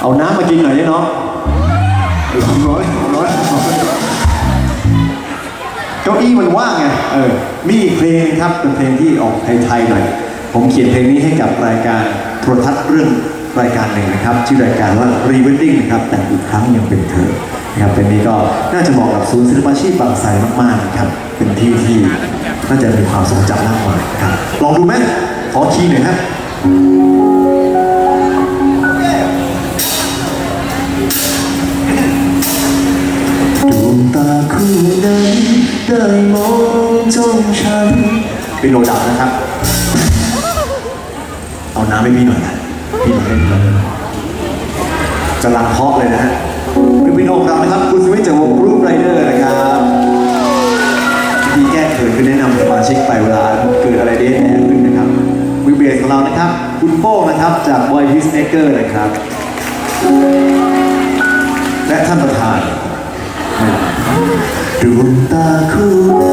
เอาน้ำมากินหน่อยได้เนาะร้อยร้อยเก้าอี้มันว่างไง เออ มีอีกเพลงครับ เป็นเพลงที่ออกไทยๆหน่อย ผมเขียนเพลงนี้ให้กับรายการโทรทัศน์เรื่องรายการหนึ่งนะครับ ชื่อรายการว่า r e w e d d i n g นะครับ แต่อีกครั้งยังเป็นเธอนะครับเพลงนี้ก็น่าจะเหมาะกับศูนย์ศิลปาชีพบางไทรมากๆนะครับ เป็นที่ที่น่าจะมีความทรงจำมากมายครับ ลองดูไหมขอคีย์หน่อยฮะด มองจ้องฉันเป็นโนดับนะครับ เอาน้ำให้พี่หน่อยนะพี่หน่อยเล่นเลยกำลังเคาะเลยนะฮะคือพี่โนของเรานะครับ คุณสวิทจากวงรูปไรเดอร์นะครับวิธีแก้เขินคือแนะนำสมาชิกไปเวลาเกิดอะไรเดนแอนขึ้นนะครับวิเบสของเรานะครับ คุณโป้นะครับจากบอยพิสเนเกอร์นะครับ และท่านประธาน ดวงตาคู่นั้น